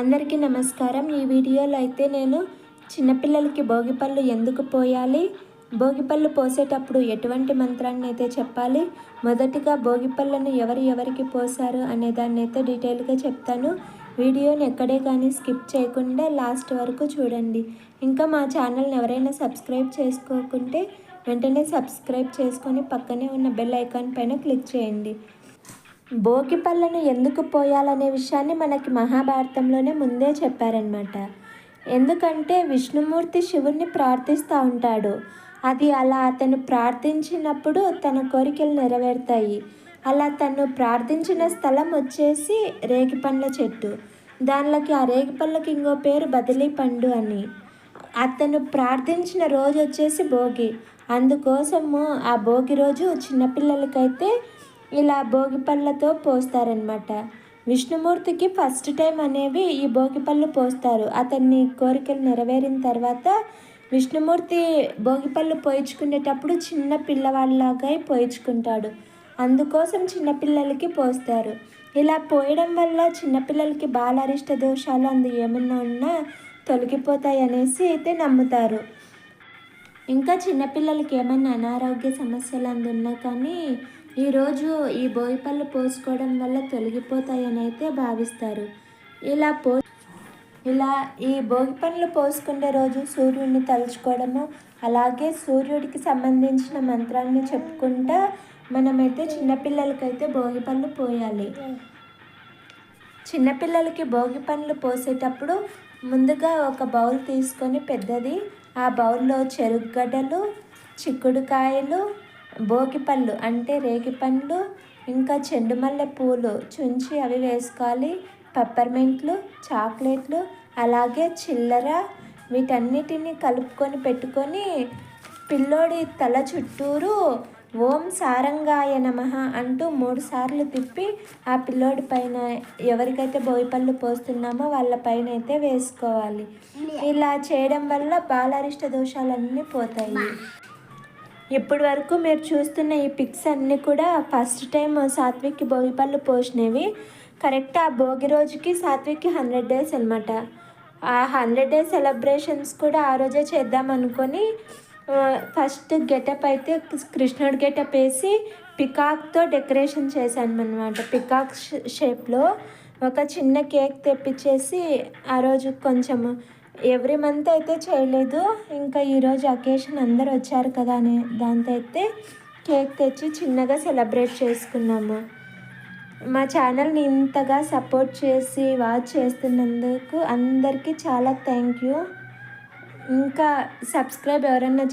అందరికీ నమస్కారం. ఈ వీడియోలో అయితే నేను చిన్నపిల్లలకి భోగిపళ్ళు ఎందుకు పోయాలి? భోగిపళ్ళు పోసేటప్పుడు ఎటువంటి మంత్రాన్ని అయితే చెప్పాలి? మొదటిగా భోగిపళ్ళను ఎవరు ఎవరికి పోసారు అనే దాన్ని అయితే డీటెయిల్గా చెప్తాను. వీడియోని ఎక్కడే కానీ స్కిప్ చేయకుండా లాస్ట్ వరకు చూడండి. ఇంకా మా ఛానల్ని ఎవరైనా సబ్స్క్రైబ్ చేసుకోకుంటే వెంటనే సబ్స్క్రైబ్ చేసుకొని పక్కనే ఉన్న బెల్ ఐకాన్ పైన క్లిక్ చేయండి. భోగి పళ్ళను ఎందుకు పోయాలనే విషయాన్ని మనకి మహాభారతంలోనే ముందే చెప్పారనమాట ఎందుకంటే విష్ణుమూర్తి శివుణ్ణి ప్రార్థిస్తూ ఉంటాడు. అది అలా అతను ప్రార్థించినప్పుడు తన కోరికలు నెరవేరుతాయి. అలా తను ప్రార్థించిన స్థలం వచ్చేసి రేగిపండ్ల చెట్టు. దానిలోకి ఆ రేగిపళ్ళకి ఇంకో పేరు బదిలీ పండు అని. అతను ప్రార్థించిన రోజు వచ్చేసి భోగి. అందుకోసము ఆ భోగి రోజు చిన్నపిల్లలకైతే ఇలా భోగి పళ్ళతో పోస్తారనమాట విష్ణుమూర్తికి ఫస్ట్ టైం అనేవి ఈ భోగి పళ్ళు పోస్తారు. అతన్ని కోరికలు నెరవేరిన తర్వాత విష్ణుమూర్తి భోగిపళ్ళు పోయించుకునేటప్పుడు చిన్న పిల్లవాళ్ళలాగా పోయించుకుంటాడు. అందుకోసం చిన్నపిల్లలకి పోస్తారు. ఇలా పోయడం వల్ల చిన్నపిల్లలకి బాలరిష్ట దోషాలు అందు ఏమన్నా ఉన్నా తొలగిపోతాయి అనేసి అయితే నమ్ముతారు. ఇంకా చిన్నపిల్లలకి ఏమైనా అనారోగ్య సమస్యలు అందున్నా కానీ ఈరోజు ఈ బోయిపళ్ళు పోసుకోవడం వల్ల తొలగిపోతాయని అయితే భావిస్తారు. ఇలా పో ఇలా ఈ భోగి పనులు పోసుకునే రోజు సూర్యుడిని తలుచుకోవడము అలాగే సూర్యుడికి సంబంధించిన మంత్రాన్ని చెప్పుకుంటా మనమైతే చిన్నపిల్లలకైతే భోగి పళ్ళు పోయాలి. చిన్నపిల్లలకి భోగి పనులు పోసేటప్పుడు ముందుగా ఒక బౌల్ తీసుకొని పెద్దది ఆ బౌల్లో చెరుగడ్డలు చిక్కుడుకాయలు భోగిపళ్ళు అంటే రేగిపండ్లు ఇంకా చెండు మల్లె పూలు చుంచి అవి వేసుకోవాలి. పెప్పర్మెంట్లు చాక్లెట్లు అలాగే చిల్లర వీటన్నిటిని కలుపుకొని పెట్టుకొని పిల్లోడి తల చుట్టూరు ఓం సారంగాయ నమ అంటూ మూడు సార్లు తిప్పి ఆ పిల్లోడి పైన ఎవరికైతే బోయిపళ్ళు పోస్తున్నామో వాళ్ళ పైన అయితే వేసుకోవాలి. ఇలా చేయడం వల్ల బాలారిష్ట దోషాలన్నీ పోతాయి. ఇప్పటి వరకు మీరు చూస్తున్న ఈ పిక్స్ అన్నీ కూడా ఫస్ట్ టైం సాత్విక్కి భోగిపళ్ళు పోసినవి. కరెక్ట్ ఆ భోగి రోజుకి సాత్విక్కి హండ్రెడ్ డేస్ అనమాట ఆ హండ్రెడ్ డేస్ సెలబ్రేషన్స్ కూడా ఆ రోజే చేద్దాం అనుకొని ఫస్ట్ గెటప్ అయితే కృష్ణుడు గెటప్ వేసి పికాక్తో డెకరేషన్ చేశాను అనమాట పికాక్ షేప్లో ఒక చిన్న కేక్ తెప్పించేసి ఆ రోజు కొంచెం ఎవ్రీ మంత్ అయితే చేయలేదు. ఇంకా ఈరోజు అకేషన్ అందరు వచ్చారు కదా అని దాంతో అయితే కేక్ తెచ్చి చిన్నగా సెలబ్రేట్ చేసుకున్నాము. మా ఛానల్ని ఇంతగా సపోర్ట్ చేసి వాచ్ చేస్తున్నందుకు అందరికీ చాలా థ్యాంక్ యూ. ఇంకా సబ్స్క్రైబ్ ఎవరన్నా